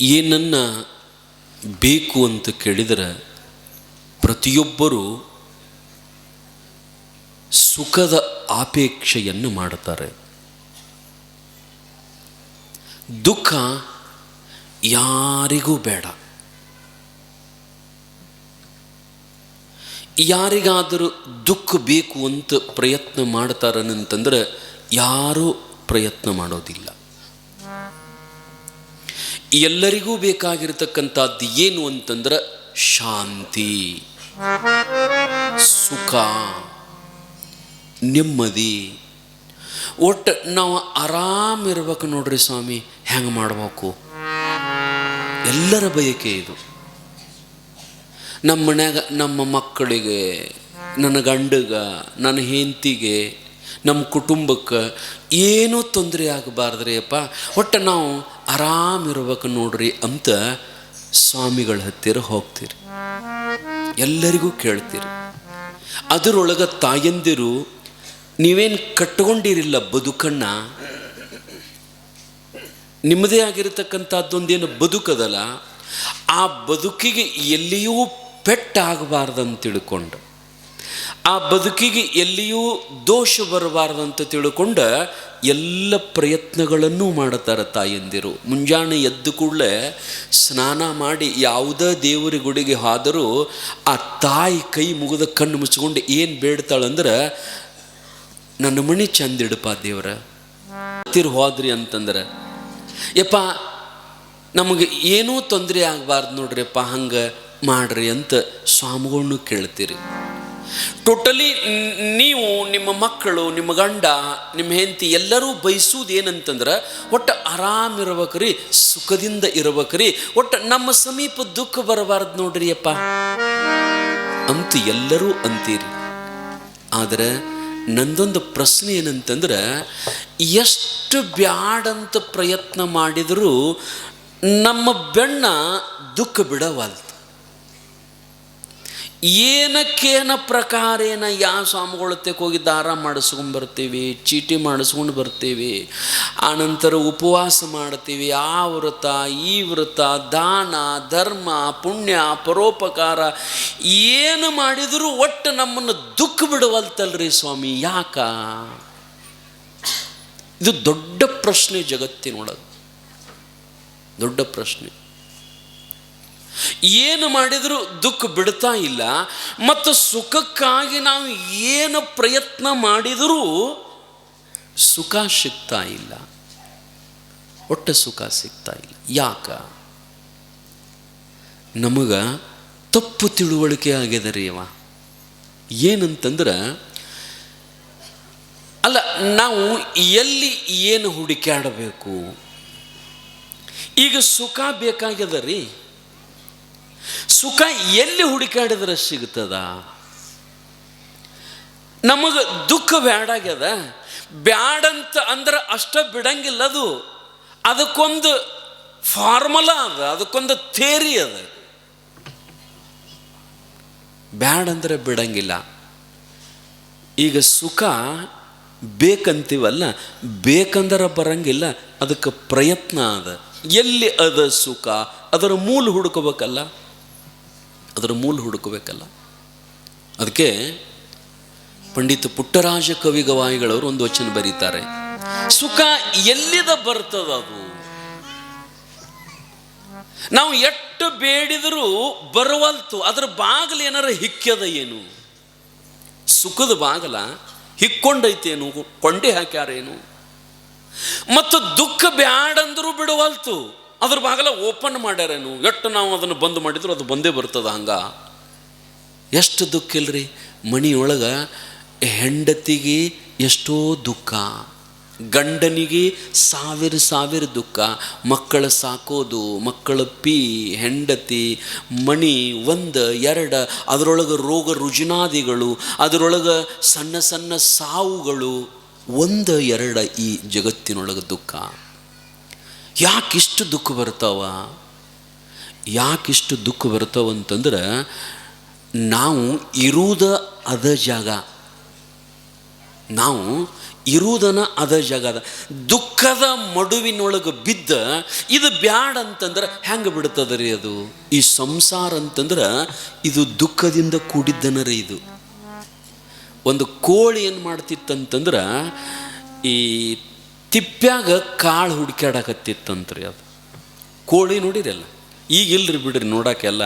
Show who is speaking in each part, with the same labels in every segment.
Speaker 1: ಏನನ್ನ ಬೇಕು ಅಂತ ಕೇಳಿದರೆ ಪ್ರತಿಯೊಬ್ಬರೂ ಸುಖದ ಆಪೇಕ್ಷೆಯನ್ನು ಮಾಡುತ್ತಾರೆ. ದುಃಖ ಯಾರಿಗೂ ಬೇಡ. ಯಾರಿಗಾದರೂ ದುಃಖ ಬೇಕು ಅಂತ ಪ್ರಯತ್ನ ಮಾಡ್ತಾರನಂತಂದ್ರೆ ಯಾರೂ ಪ್ರಯತ್ನ ಮಾಡೋದಿಲ್ಲ. ಎಲ್ಲರಿಗೂ ಬೇಕಾಗಿರತಕ್ಕಂಥದ್ದು ಏನು ಅಂತಂದ್ರೆ ಶಾಂತಿ, ಸುಖ, ನೆಮ್ಮದಿ. ಒಟ್ಟು ನಾವು ಆರಾಮಿರ್ಬೇಕು ನೋಡ್ರಿ ಸ್ವಾಮಿ, ಹೆಂಗೆ ಮಾಡಬೇಕು? ಎಲ್ಲರ ಬಯಕೆ ಇದು. ನಮ್ಮ ಮನ್ಯಾಗ ನಮ್ಮ ಮಕ್ಕಳಿಗೆ, ನನ್ನ ಗಂಡಗ, ನನ್ನ ಹೆಂಡತಿಗೆ ನಮ್ಮ ಕುಟುಂಬಕ್ಕೆ ಏನೂ ತೊಂದರೆ ಆಗಬಾರ್ದ್ರಿ ಅಪ್ಪ. ಒಟ್ಟು ನಾವು ಆರಾಮಿರ್ಬೇಕು ನೋಡ್ರಿ ಅಂತ ಸ್ವಾಮಿಗಳ ಹತ್ತಿರ ಹೋಗ್ತೀರಿ. ಎಲ್ಲರಿಗೂ ಕೇಳ್ತೀರಿ. ಅದರೊಳಗೆ ತಾಯಂದಿರು, ನೀವೇನು ಕಟ್ಕೊಂಡಿರಿಲ್ಲ ಬದುಕನ್ನ? ನಿಮ್ಮದೇ ಆಗಿರತಕ್ಕಂಥದ್ದೊಂದೇನು ಬದುಕದಲ್ಲ, ಆ ಬದುಕಿಗೆ ಎಲ್ಲಿಯೂ ಪೆಟ್ಟಾಗಬಾರ್ದಂತ ತಿಳ್ಕೊಂಡು ಆ ಬದುಕಿಗೆ ಎಲ್ಲಿಯೂ ದೋಷ ಬರಬಾರ್ದಂತ ತಿಳ್ಕೊಂಡ ಎಲ್ಲ ಪ್ರಯತ್ನಗಳನ್ನು ಮಾಡುತ್ತಾರೆ ತಾಯಂದಿರು. ಮುಂಜಾನೆ ಎದ್ದು ಕೂಡಲೇ ಸ್ನಾನ ಮಾಡಿ ಯಾವುದೇ ದೇವರ ಗುಡಿಗೆ ಹಾದರೂ ಆ ತಾಯಿ ಕೈ ಮುಗಿದ ಕಣ್ಣು ಮುಚ್ಕೊಂಡು ಏನು ಬೇಡ್ತಾಳಂದ್ರೆ, ನನ್ನ ಮಣಿ ಚಂದಿಡಪ್ಪ ದೇವರ, ಹತ್ತಿರ ಹೋದ್ರಿ ಅಂತಂದ್ರೆ. ಯಪ್ಪ, ನಮಗೆ ಏನೂ ತೊಂದರೆ ಆಗಬಾರ್ದು ನೋಡ್ರಿಯಪ್ಪ, ಹಂಗೆ ಮಾಡ್ರಿ ಅಂತ ಸ್ವಾಮಿಗಳ್ನು ಕೇಳ್ತೀರಿ. ಟೋಟಲಿ ನೀವು ನಿಮ್ಮ ಮಕ್ಕಳು, ನಿಮ್ಮ ಗಂಡ, ನಿಮ್ಮ ಹೆಂಡತಿ ಎಲ್ಲರೂ ಬಯಸೋದು ಏನಂತಂದ್ರೆ ಒಟ್ಟು ಆರಾಮಿರ್ಬೇಕ್ರಿ, ಸುಖದಿಂದ ಇರ್ಬೇಕ್ರಿ, ಒಟ್ಟು ನಮ್ಮ ಸಮೀಪ ದುಃಖ ಬರಬಾರ್ದು ನೋಡ್ರಿ ಅಪ್ಪ ಅಂತ ಎಲ್ಲರೂ ಅಂತೀರಿ. ಆದರೆ ನಂದೊಂದು ಪ್ರಶ್ನೆ ಏನಂತಂದ್ರೆ, ಎಷ್ಟು ಬ್ಯಾಡಂತ ಪ್ರಯತ್ನ ಮಾಡಿದರೂ ನಮ್ಮ ಬೆಣ್ಣ ದುಃಖ ಬಿಡವಲ್ತು ಏನಕ್ಕೇನ ಪ್ರಕಾರೇನ ಯಾವ ಸ್ವಾಮಿಗಳತ್ತಕ್ಕೆ ಹೋಗಿ ದಾರ ಮಾಡಿಸ್ಕೊಂಡು ಬರ್ತೀವಿ, ಚೀಟಿ ಮಾಡಿಸ್ಕೊಂಡು ಬರ್ತೀವಿ, ಆನಂತರ ಉಪವಾಸ ಮಾಡ್ತೀವಿ, ಆ ವ್ರತ, ಈ ವ್ರತ, ದಾನ, ಧರ್ಮ, ಪುಣ್ಯ, ಪರೋಪಕಾರ, ಏನು ಮಾಡಿದರೂ ಒಟ್ಟು ನಮ್ಮನ್ನು ದುಃಖ ಬಿಡವಲ್ತಲ್ರಿ ಸ್ವಾಮಿ, ಯಾಕ? ಇದು ದೊಡ್ಡ ಪ್ರಶ್ನೆ ಜಗತ್ತಿನೊಳಗೆ. ದೊಡ್ಡ ಪ್ರಶ್ನೆ. ಏನು ಮಾಡಿದರೂ ದುಃಖ ಬಿಡ್ತಾ ಇಲ್ಲ, ಮತ್ತು ಸುಖಕ್ಕಾಗಿ ನಾವು ಏನು ಪ್ರಯತ್ನ ಮಾಡಿದರೂ ಸುಖ ಸಿಗ್ತಾ ಇಲ್ಲ. ಒಟ್ಟು ಸುಖ ಸಿಗ್ತಾ ಇಲ್ಲ. ಯಾಕ? ನಮಗ ತಪ್ಪು ತಿಳುವಳಿಕೆ ಆಗಿದೆ ರೀ ಅವ. ಏನಂತಂದ್ರೆ, ಅಲ್ಲ, ನಾವು ಎಲ್ಲಿ ಏನು ಹುಡುಕಾಡಬೇಕು ಈಗ ಸುಖ ಬೇಕಾಗ್ಯದ ರೀ. ಸುಖ ಎಲ್ಲಿ ಹುಡುಕಾಡಿದ್ರೆ ಸಿಗ್ತದ? ನಮಗೆ ದುಃಖ ಬ್ಯಾಡಾಗ್ಯದ ಬ್ಯಾಡಂತ ಅಂದ್ರೆ ಅಷ್ಟ ಬಿಡಂಗಿಲ್ಲ ಅದು. ಅದಕ್ಕೊಂದು ಫಾರ್ಮುಲಾ ಅದ, ಅದಕ್ಕೊಂದು ಥೇರಿ ಅದ. ಬ್ಯಾಡಂದ್ರೆ ಬಿಡಂಗಿಲ್ಲ. ಈಗ ಸುಖ ಬೇಕಂತೀವಲ್ಲ, ಬೇಕಂದ್ರೆ ಬರಂಗಿಲ್ಲ, ಅದಕ್ಕೆ ಪ್ರಯತ್ನ ಅದ. ಎಲ್ಲಿ ಅದ ಸುಖ? ಅದರ ಮೂಲ ಹುಡುಕಬೇಕಲ್ಲ? ಅದರ ಮೂಲ ಹುಡುಕಬೇಕಲ್ಲ. ಅದಕ್ಕೆ ಪಂಡಿತ ಪುಟ್ಟರಾಜ ಕವಿಗವಾಯಿಗಳವರು ಒಂದು ವಚನ ಬರೀತಾರೆ. ಸುಖ ಎಲ್ಲಿದ ಬರ್ತದ ಅದು? ನಾವು ಎಷ್ಟು ಬೇಡಿದರೂ ಬರುವಲ್ತು, ಅದರ ಬಾಗಿಲು ಏನಾರ ಹಿಕ್ಕ್ಯದ ಏನು? ಸುಖದ ಬಾಗಲ ಹಿಕ್ಕೊಂಡೈತೇನು? ಕೊಂಡೆ ಹಾಕ್ಯಾರೇನು? ಮತ್ತು ದುಃಖ ಬ್ಯಾಡಂದರೂ ಬಿಡುವಲ್ತು. ಅದ್ರ ಬಾಗಲ ಓಪನ್ ಮಾಡ್ಯಾರೇನು ಎಷ್ಟು ನಾವು ಅದನ್ನು ಬಂದ್ ಮಾಡಿದ್ರು ಅದು ಬಂದೇ ಬರ್ತದ ಹಂಗ? ಎಷ್ಟು ದುಃಖ ಇಲ್ರಿ? ಮಣಿಯೊಳಗೆ ಹೆಂಡತಿಗೆ ಎಷ್ಟೋ ದುಃಖ, ಗಂಡನಿಗೆ ಸಾವಿರ ಸಾವಿರ ದುಃಖ, ಮಕ್ಕಳ ಸಾಕೋದು, ಮಕ್ಕಳ ಪಿ, ಹೆಂಡತಿ, ಮಣಿ ಒಂದು, ಎರಡು, ಅದರೊಳಗೆ ರೋಗ ರುಜಿನಾದಿಗಳು, ಅದರೊಳಗೆ ಸಣ್ಣ ಸಣ್ಣ ಸಾವುಗಳು, ಒಂದು, ಎರಡ ಈ ಜಗತ್ತಿನೊಳಗೆ ದುಃಖ. ಯಾಕಿಷ್ಟು ದುಃಖ ಬರ್ತಾವ ಯಾಕಿಷ್ಟು ದುಃಖ ಬರ್ತಾವ ಅಂತಂದ್ರೆ ನಾವು ಇರುವುದ ಅದ ಜಾಗ. ನಾವು ಇರುವುದನ್ನ ಅದ ಜಾಗ ಅದ. ದುಃಖದ ಮಡುವಿನೊಳಗೆ ಬಿದ್ದ ಇದು ಬ್ಯಾಡ ಅಂತಂದ್ರೆ ಹೆಂಗೆ ಬಿಡ್ತದ ರೀ ಅದು? ಈ ಸಂಸಾರ ಅಂತಂದ್ರೆ ಇದು ದುಃಖದಿಂದ ಕೂಡಿದ್ದನ ರೀ ಇದು. ಒಂದು ಕೋಳಿ ಏನು ಮಾಡ್ತಿತ್ತಂತಂದ್ರೆ ಈ ತಿಪ್ಪ್ಯಾಗ ಕಾಳು ಹುಡ್ಕ್ಯಾಡಕತ್ತಿತ್ತಂತ್ರಿ ಅದು. ಕೋಳಿ ನೋಡಿರಲ್ಲ. ಈಗ ಇಲ್ರಿ ಬಿಡ್ರಿ ನೋಡಕ್ಕೆಲ್ಲ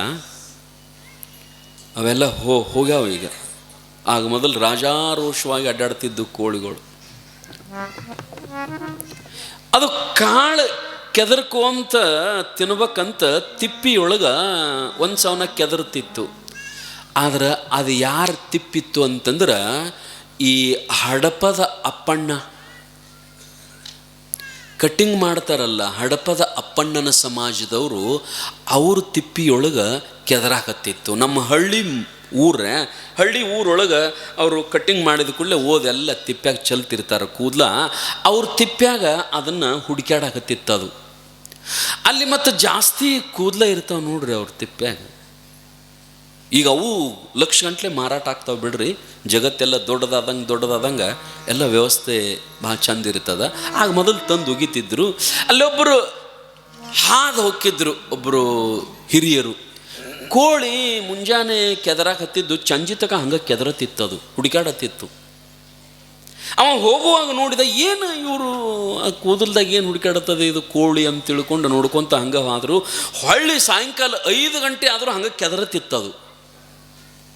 Speaker 1: ಅವೆಲ್ಲ ಹೋ, ಹೋಗ್ಯಾವ ಈಗ. ಆಗ ಮೊದಲು ರಾಜಾರೋಷವಾಗಿ ಅಡ್ಡಾಡ್ತಿದ್ದು ಕೋಳಿಗಳು. ಅದು ಕಾಳು ಕೆದರ್ಕೋಂತ ತಿನ್ಬೇಕಂತ ತಿಪ್ಪಿಯೊಳಗೆ ಒಂದು ಸವನ ಕೆದರ್ತಿತ್ತು. ಆದ್ರೆ ಅದು ಯಾರು ತಿಪ್ಪಿತ್ತು ಅಂತಂದ್ರೆ ಈ ಹಡಪದ ಅಪ್ಪಣ್ಣ. ಕಟ್ಟಿಂಗ್ ಮಾಡ್ತಾರಲ್ಲ ಹಡಪದ ಅಪ್ಪಣ್ಣನ ಸಮಾಜದವರು, ಅವ್ರ ತಿಪ್ಪಿಯೊಳಗೆ ಕೆದರಾಕತ್ತಿತ್ತು. ನಮ್ಮ ಹಳ್ಳಿ ಊರ ಹಳ್ಳಿ ಊರೊಳಗೆ ಅವರು ಕಟ್ಟಿಂಗ್ ಮಾಡಿದ ಕೂಡಲೇ ಓದೆಲ್ಲ ತಿಪ್ಪ್ಯಾಗ ಚಲ್ತಿರ್ತಾರೆ ಕೂದಲ. ಅವ್ರ ತಿಪ್ಪ್ಯಾಗ ಅದನ್ನು ಹುಡುಕ್ಯಾಡಕತ್ತಿತ್ತು ಅದು ಅಲ್ಲಿ ಮತ್ತು ಜಾಸ್ತಿ ಕೂದಲ ಇರ್ತಾವೆ ನೋಡ್ರಿ ಅವ್ರ ತಿಪ್ಪ್ಯಾಗ. ಈಗ ಅವು ಲಕ್ಷ ಗಂಟ್ಲೆ ಮಾರಾಟ ಆಗ್ತಾವೆ ಬಿಡ್ರಿ. ಜಗತ್ತೆಲ್ಲ ದೊಡ್ಡದಾದಂಗೆ ದೊಡ್ಡದಾದಂಗೆ ಎಲ್ಲ ವ್ಯವಸ್ಥೆ ಭಾಳ ಚಂದ ಇರ್ತದ. ಆಗ ಮೊದಲು ತಂದು ಒಗಿತಿದ್ರು ಅಲ್ಲೊಬ್ಬರು ಹಾದು ಹೊಕ್ಕಿದ್ರು ಒಬ್ಬರು ಹಿರಿಯರು. ಕೋಳಿ ಮುಂಜಾನೆ ಕೆದರಾಕ್ ಹತ್ತಿದ್ದು ಚಂಜಿತಕ ಹಂಗೆ ಕೆದರತ್ತಿತ್ತದು ಹುಡುಕಾಡತ್ತಿತ್ತು ಅವ ಹೋಗುವಾಗ ನೋಡಿದ ಏನು ಇವರು ಕೂದಲ್ದಾಗ ಏನು ಹುಡುಕಾಡತ್ತದೆ ಇದು ಕೋಳಿ ಅಂತ ತಿಳ್ಕೊಂಡು ನೋಡ್ಕೊತ ಹಂಗೆ ಆದರೂ ಹೊಳ್ಳಿ ಸಾಯಂಕಾಲ ಐದು ಗಂಟೆ ಆದರೂ ಹಂಗೆ ಕೆದರತ್ತಿತ್ತದು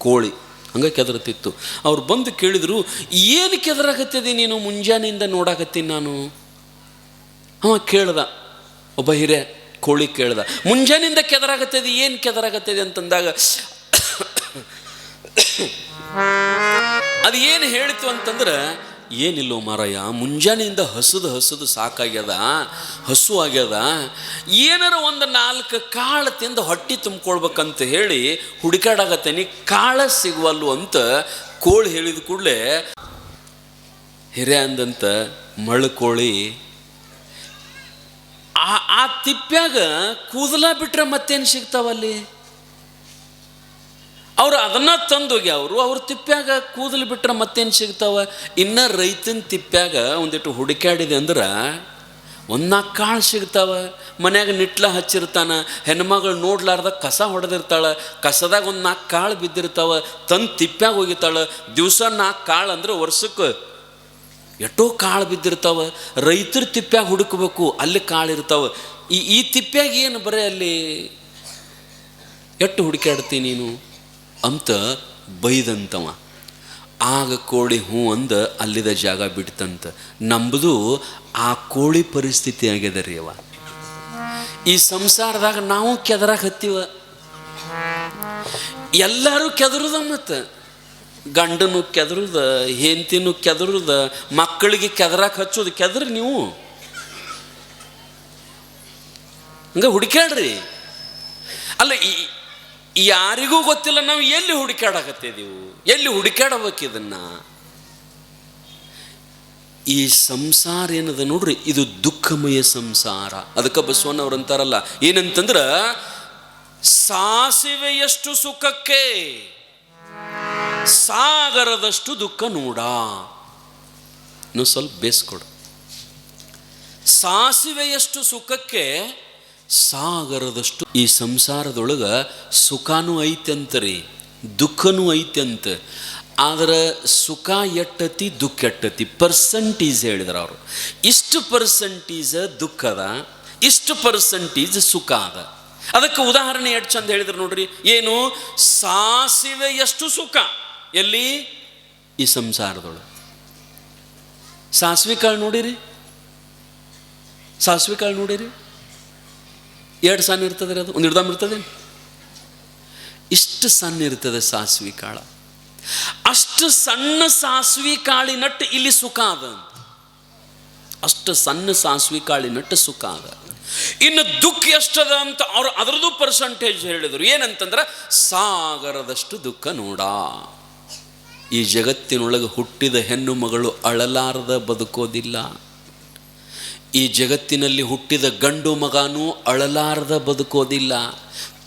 Speaker 1: ಕೋಳಿ. ಹಂಗೆ ಕೆದರತಿತ್ತು. ಅವ್ರು ಬಂದು ಕೇಳಿದರು, ಏನು ಕೆದರಾಗತ್ತದೆ ನೀನು? ಮುಂಜಾನೆಯಿಂದ ನೋಡಾಕತ್ತೀನಿ ನಾನು. ಹಾಂ, ಕೇಳ್ದ. ಒಬ್ಬ ಹಿರೇ ಕೋಳಿ ಕೇಳ್ದ. ಮುಂಜಾನೆಯಿಂದ ಕೆದರಾಗತ್ತದೆ, ಏನು ಕೆದರಾಗತ್ತದೆ? ಅಂತಂದಾಗ, ಅದು ಏನು ಹೇಳಿತು ಅಂತಂದ್ರೆ ಏನಿಲ್ಲೋ ಮಾರಯ್ಯ ಮುಂಜಾನೆಯಿಂದ ಹಸದು ಹಸದು ಸಾಕಾಗ್ಯದ, ಹಸು ಆಗ್ಯದ, ಏನಾರ ಒಂದು ನಾಲ್ಕು ಕಾಳು ತಿಂದು ಹೊಟ್ಟೆ ತುಂಬ್ಕೊಳ್ಬೇಕಂತ ಹೇಳಿ ಹುಡುಕಾಡಾಗತ್ತೇನಿ ಕಾಳ ಸಿಗುವಲ್ಲು ಅಂತ ಕೋಳಿ ಹೇಳಿದ ಕೂಡಲೇ ಹಿರೇ ಅಂದಂತ ಮಳು ಕೋಳಿ, ಆ ಆ ತಿಪ್ಪ್ಯಾಗ ಕೂದಲ ಬಿಟ್ರೆ ಮತ್ತೇನು ಸಿಗ್ತಾವಲ್ಲಿ? ಅವ್ರು ಅದನ್ನ ತಂದೋಗಿ ಅವರು, ಅವ್ರ ತಿಪ್ಪ್ಯಾಗ ಕೂದಲು ಬಿಟ್ಟರೆ ಮತ್ತೇನು ಸಿಗ್ತಾವ? ಇನ್ನ ರೈತನ ತಿಪ್ಪ್ಯಾಗ ಒಂದಿಟ್ಟು ಹುಡುಕ್ಯಾಡಿದೆ ಅಂದ್ರೆ ಒಂದು ನಾಲ್ಕು ಕಾಳು ಸಿಗ್ತಾವ. ಮನ್ಯಾಗ ನಿಟ್ಲ ಹಚ್ಚಿರ್ತಾನ, ಹೆಣ್ಮಗಳು ನೋಡ್ಲಾರ್ದ ಕಸ ಹೊಡೆದಿರ್ತಾಳ, ಕಸದಾಗ ಒಂದು ನಾಲ್ಕು ಕಾಳು ಬಿದ್ದಿರ್ತಾವ, ತಂದು ತಿಪ್ಪ್ಯಾಗ ಹೋಗಿತಾಳೆ ದಿವಸ ನಾಲ್ಕು ಕಾಳು ಅಂದ್ರೆ ವರ್ಷಕ್ಕೆ ಎಷ್ಟೋ ಕಾಳು ಬಿದ್ದಿರ್ತಾವ. ರೈತರ ತಿಪ್ಪ್ಯಾಗ ಹುಡುಕಬೇಕು, ಅಲ್ಲಿ ಕಾಳು ಇರ್ತಾವ. ಈ ಈ ತಿಪ್ಪ್ಯಾಗ ಏನು ಬರೀ ಅಲ್ಲಿ? ಎಷ್ಟು ಹುಡುಕಾಡ್ತೀನಿ ನೀನು? ಅಂತ ಬೈದಂತವ. ಆಗ ಕೋಳಿ ಹ್ಞೂ ಅಂದ, ಅಲ್ಲಿದ ಜಾಗ ಬಿಡ್ತಂತ. ನಂಬುದು ಆ ಕೋಳಿ ಪರಿಸ್ಥಿತಿ ಆಗ್ಯದ ರೀ ಅವ. ಈ ಸಂಸಾರದಾಗ ನಾವು ಕೆದರಾಗ ಹತ್ತಿವ? ಎಲ್ಲರೂ ಕೆದರುದ ಮತ್ತು? ಗಂಡನು ಕೆದರುದ, ಹೆಂಡತಿನೂ ಕೆದರುದ, ಮಕ್ಕಳಿಗೆ ಕೆದರಾಕ ಹಚ್ಚೋದು ಕೆದ್ರಿ ನೀವು? ಹಂಗ ಹುಡುಕ್ಯಾಡ್ರಿ ಅಲ್ಲ, ಈ ಯಾರಿಗೂ ಗೊತ್ತಿಲ್ಲ, ನಾವು ಎಲ್ಲಿ ಹುಡುಕಾಡಕತ್ತಿದ್ದೀವು ಎಲ್ಲಿ ಹುಡುಕಾಡಬೇಕು ಇದನ್ನ? ಈ ಸಂಸಾರ ಏನದ ನೋಡ್ರಿ, ಇದು ದುಃಖಮಯ ಸಂಸಾರ. ಅದಕ್ಕೆ ಬಸವಣ್ಣವ್ರು ಅಂತಾರಲ್ಲ, ಏನಂತಂದ್ರ, ಸಾಸಿವೆಯಷ್ಟು ಸುಖಕ್ಕೆ, ಸಾಗರದಷ್ಟು ದುಃಖ ನೋಡ. ಇನ್ನು ಸ್ವಲ್ಪ ಬೇಸ್ಕೊಡು. ಸಾಸಿವೆಯಷ್ಟು ಸುಖಕ್ಕೆ ಸಾಗರದಷ್ಟು ಈ ಸಂಸಾರದೊಳಗೆ ಸುಖನೂ ಐತಂತರಿ, ದುಃಖನೂ ಐತ್ಯಂತ ಆದರೆ ಸುಖ ಎಟ್ಟತಿ, ದುಃಖ ಎಟ್ಟತಿ. ಪರ್ಸಂಟೀಸ್ ಹೇಳಿದ್ರು ಅವರು. ಇಷ್ಟು ಪರ್ಸಂಟೀಸ್ ದುಃಖ ಇಷ್ಟು ಪರ್ಸಂಟೀಸ್ ಸುಖ ಅದ. ಅದಕ್ಕೆ ಉದಾಹರಣೆ ಎಷ್ಟು ಚಂದ ಹೇಳಿದ್ರು ನೋಡ್ರಿ. ಏನು? ಸಾಸಿವೆ ಎಷ್ಟು ಸುಖ? ಎಲ್ಲಿ? ಈ ಸಂಸಾರದೊಳಗೆ. ಸಾಸಿವೆ ಕಾಳು ನೋಡಿರಿ? ಸಾಸಿವೆ ಕಾಳು ನೋಡಿರಿ? ಎರಡು ಸಣ್ಣ ಇರ್ತದೆ ಅದು? ಒಂದು ಹಿಡ್ದಾಮ್ ಇರ್ತದೆ ಇಷ್ಟು ಸಣ್ಣ ಇರ್ತದೆ ಸಾಸಿವೆ ಕಾಳ. ಅಷ್ಟು ಸಣ್ಣ ಸಾಸಿವೆ ಕಾಳಿನಟ್ಟು ಇಲ್ಲಿ ಸುಖ ಅದ ಅಷ್ಟು ಸಣ್ಣ ಸಾಸಿವೆ ಕಾಳಿನಟ್ಟು ಸುಖ ಅದ. ಇನ್ನು ದುಃಖ ಎಷ್ಟದ ಅಂತ ಅವ್ರು ಅದರದ್ದು ಪರ್ಸೆಂಟೇಜ್ ಹೇಳಿದರು. ಏನಂತಂದ್ರೆ ಸಾಗರದಷ್ಟು ದುಃಖ ನೋಡ. ಈ ಜಗತ್ತಿನೊಳಗೆ ಹುಟ್ಟಿದ ಹೆಣ್ಣು ಮಗಳು ಅಳಲಾರದ ಬದುಕೋದಿಲ್ಲ. ಈ ಜಗತ್ತಿನಲ್ಲಿ ಹುಟ್ಟಿದ ಗಂಡು ಮಗನೂ ಅಳಲಾರದ ಬದುಕೋದಿಲ್ಲ.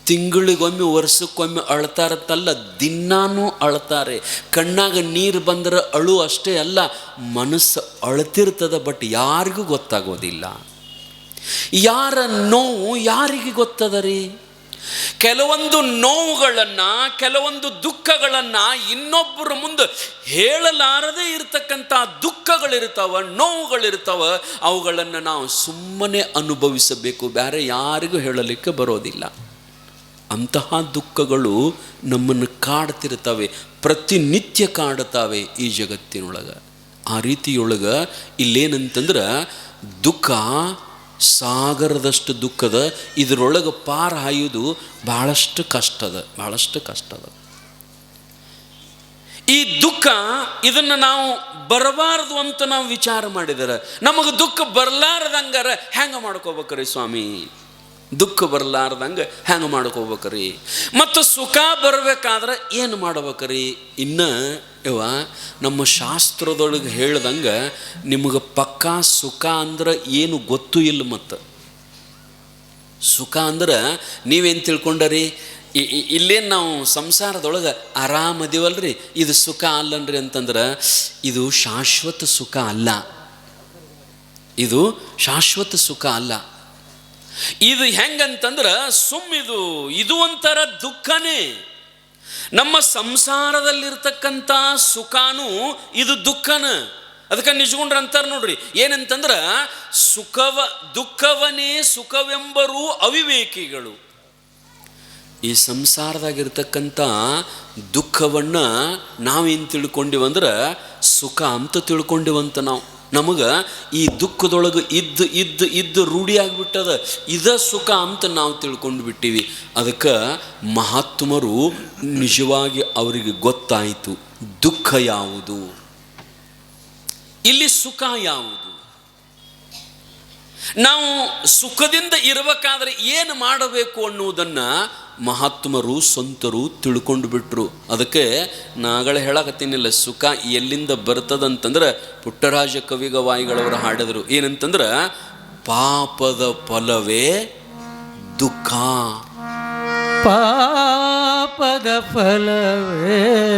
Speaker 1: ತಿಂಗಳಿಗೊಮ್ಮೆ, ವರ್ಷಕ್ಕೊಮ್ಮೆ ಅಳ್ತಾರತ್ತಲ್ಲ, ದಿನಾನೂ ಅಳ್ತಾರೆ. ಕಣ್ಣಾಗ ನೀರು ಬಂದರೆ ಅಳು ಅಷ್ಟೇ ಅಲ್ಲ, ಮನಸ್ಸು ಅಳ್ತಿರ್ತದ, ಬಟ್ ಯಾರಿಗೂ ಗೊತ್ತಾಗೋದಿಲ್ಲ. ಯಾರ ನೋವು ಯಾರಿಗೆ ಗೊತ್ತದ ರೀ ಕೆಲವೊಂದು ನೋವುಗಳನ್ನು, ಕೆಲವೊಂದು ದುಃಖಗಳನ್ನು ಇನ್ನೊಬ್ಬರ ಮುಂದೆ ಹೇಳಲಾರದೆ ಇರತಕ್ಕಂಥ ದುಃಖಗಳಿರ್ತಾವ, ನೋವುಗಳಿರ್ತಾವ, ಅವುಗಳನ್ನು ನಾವು ಸುಮ್ಮನೆ ಅನುಭವಿಸಬೇಕು. ಬೇರೆ ಯಾರಿಗೂ ಹೇಳಲಿಕ್ಕೆ ಬರೋದಿಲ್ಲ. ಅಂತಹ ದುಃಖಗಳು ನಮ್ಮನ್ನು ಕಾಡ್ತಿರ್ತವೆ, ಪ್ರತಿನಿತ್ಯ ಕಾಡುತ್ತವೆ ಈ ಜಗತ್ತಿನೊಳಗೆ. ಆ ರೀತಿಯೊಳಗೆ ಇಲ್ಲೇನಂತಂದ್ರೆ ದುಃಖ ಸಾಗರದಷ್ಟು ದುಃಖದ ಇದರೊಳಗೆ ಪಾರ ಹಾಯುವುದು ಭಾಳಷ್ಟು ಕಷ್ಟದ ಭಾಳಷ್ಟು ಕಷ್ಟದ. ಈ ದುಃಖ ಇದನ್ನು ನಾವು ಬರಬಾರದು ಅಂತ ನಾವು ವಿಚಾರ ಮಾಡಿದರೆ, ನಮಗೆ ದುಃಖ ಬರಲಾರದಂಗಾರ ಹೆಂಗೆ ಮಾಡ್ಕೋಬೇಕ್ರಿ ಸ್ವಾಮಿ? ದುಃಖ ಬರಲಾರ್ದಂಗೆ ಹೆಂಗೆ ಮಾಡ್ಕೋಬೇಕ್ರಿ? ಮತ್ತು ಸುಖ ಬರಬೇಕಾದ್ರೆ ಏನು ಮಾಡ್ಬೇಕ್ರಿ? ಇನ್ನು ಇವ ನಮ್ಮ ಶಾಸ್ತ್ರದೊಳಗೆ ಹೇಳ್ದಂಗೆ ನಿಮಗೆ ಪಕ್ಕಾ ಸುಖ ಅಂದ್ರೆ ಏನು ಗೊತ್ತೂ ಇಲ್ಲ ಮತ್ತು. ಸುಖ ಅಂದ್ರೆ ನೀವೇನು ತಿಳ್ಕೊಂಡರಿ? ಇಲ್ಲೇನು ನಾವು ಸಂಸಾರದೊಳಗೆ ಆರಾಮದಿವಲ್ರಿ ಇದು ಸುಖ ಅಲ್ಲನ್ರಿ ಅಂತಂದ್ರೆ ಇದು ಶಾಶ್ವತ ಸುಖ ಅಲ್ಲ. ಇದು ಶಾಶ್ವತ ಸುಖ ಅಲ್ಲ. ಇದು ಹೆಂಗಂತಂದ್ರೆ ಸುಮ್ಮಿದು ಇದು ಒಂಥರ ದುಃಖನೇ. ನಮ್ಮ ಸಂಸಾರದಲ್ಲಿರ್ತಕ್ಕಂಥ ಸುಖಾನು ಇದು ದುಃಖನ. ಅದಕ್ಕೆ ನಿಜಗೊಂಡ್ರೆ ಅಂತಾರೆ ನೋಡ್ರಿ, ಏನಂತಂದ್ರ ಸುಖವ, ದುಃಖವನೇ ಸುಖವೆಂಬರು ಅವಿವೇಕಿಗಳು. ಈ ಸಂಸಾರದಾಗಿರ್ತಕ್ಕಂಥ ದುಃಖವನ್ನು ನಾವೇನು ತಿಳ್ಕೊಂಡಿವಂದ್ರೆ ಸುಖ ಅಂತ ತಿಳ್ಕೊಂಡಿವಂತ ನಾವು. ನಮಗೆ ಈ ದುಃಖದೊಳಗೆ ಇದ್ದು ಇದ್ದು ಇದ್ದು ರೂಢಿಯಾಗಿಬಿಟ್ಟದ ಇದ ಸುಖ ಅಂತ ನಾವು ತಿಳ್ಕೊಂಡು ಬಿಟ್ಟಿವಿ. ಅದಕ್ಕೆ ಮಹಾತ್ಮರು ನಿಜವಾಗಿ ಅವರಿಗೆ ಗೊತ್ತಾಯಿತು ದುಃಖ ಯಾವುದು. ಇಲ್ಲಿ ಸುಖ ಯಾವುದು. ನಾವು ಸುಖದಿಂದ ಇರಬೇಕಾದ್ರೆ ಏನು ಮಾಡಬೇಕು ಅನ್ನುವುದನ್ನು ಮಹಾತ್ಮರು ಸ್ವಂತರು ತಿಳ್ಕೊಂಡು ಬಿಟ್ರು. ಅದಕ್ಕೆ ನಾಗಳ ಹೇಳಕತ್ತೀನಿಲ್ಲ, ಸುಖ ಎಲ್ಲಿಂದ ಬರ್ತದಂತಂದ್ರೆ ಪುಟ್ಟರಾಜ ಕವಿಗವಾಯಿಗಳವರು ಹಾಡಿದರು. ಏನಂತಂದ್ರೆ, ಪಾಪದ ಫಲವೇ ದುಃಖ.
Speaker 2: ಪಾಪದ ಫಲವೇ